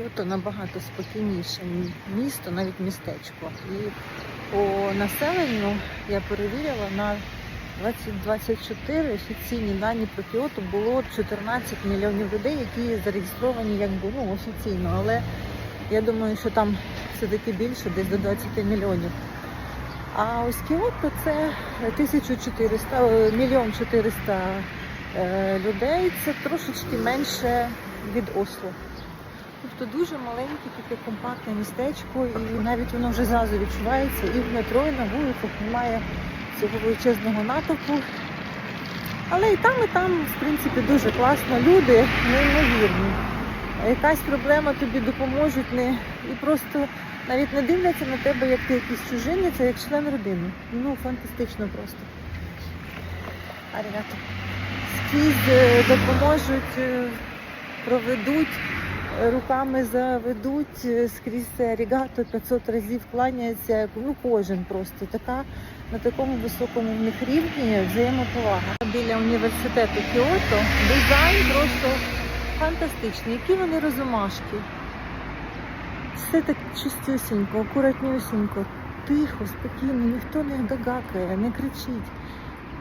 Кіото набагато спокійніше місто, навіть містечко. І по населенню я перевірила на 2024 офіційні дані про Кіото було 14 мільйонів людей, які зареєстровані якби ну, офіційно. Але я думаю, що там все-таки більше, десь до 20 мільйонів. А ось Кіото це 1400, е, мільйон 400 е, людей. Це трошечки менше від Осло. Тобто дуже маленьке, таке компактне містечко, і навіть воно вже зразу відчувається і в метро, і на вулицях немає цього величезного натовпу. Але і там, і там, в принципі, дуже класно. Люди неймовірні. Якась проблема тобі допоможуть не і просто навіть не дивляться на тебе, як ти якийсь чужинець, а як член родини. Ну, фантастично просто. Арігато. Скрізь е, допоможуть, е, проведуть, руками заведуть, е, скрізь арігато 500 разів кланяється. Ну, кожен просто така на такому високому в них рівні взаємоповага. Біля університету Кіото дизайн просто фантастичний. Які вони розумашки. Все так чистюсінько, акуратнюсінько, тихо, спокійно, ніхто не гагакає, не кричить.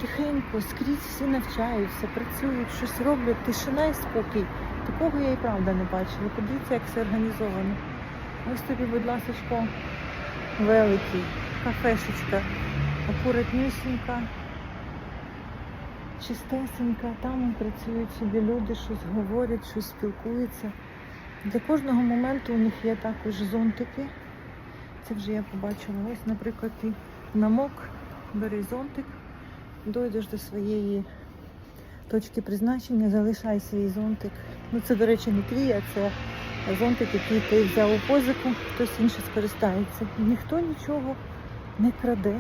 Тихенько, скрізь всі навчаються, працюють, щось роблять, тишина і спокій. Такого я і правда не бачила. Подивіться, як все організовано. Ось тобі, будь ласка, великий, кафешечка, акуратнюсінька, чистесенька. Там працюють собі люди, щось говорять, щось спілкуються. Для кожного моменту у них є також зонтики. Це вже я побачила. Ось, наприклад, ти намок, бери зонтик, дойдеш до своєї точки призначення, залишай свій зонтик. Ну це, до речі, не а це зонтик, який ти взяв у позику, хтось інший скористається. Ніхто нічого не краде.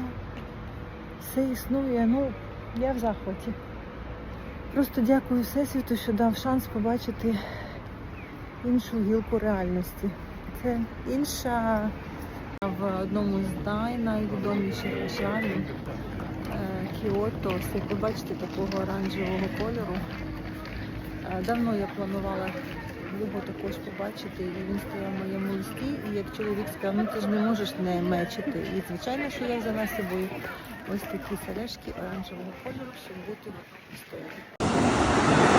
Все існує. Ну, я в захваті. Просто дякую Всесвіту, що дав шанс побачити іншу гілку реальності. Це інша в одному з найвідоміших ашрамів е, Кіото. Як ви бачите, такого оранжевого кольору. Давно я планувала його також побачити, і він стояв в моєму листі. І як чоловік сказав, ну ти ж не можеш не мечити. І звичайно, що я взяла з собою ось такі сережки оранжевого кольору, щоб бути атмосфері.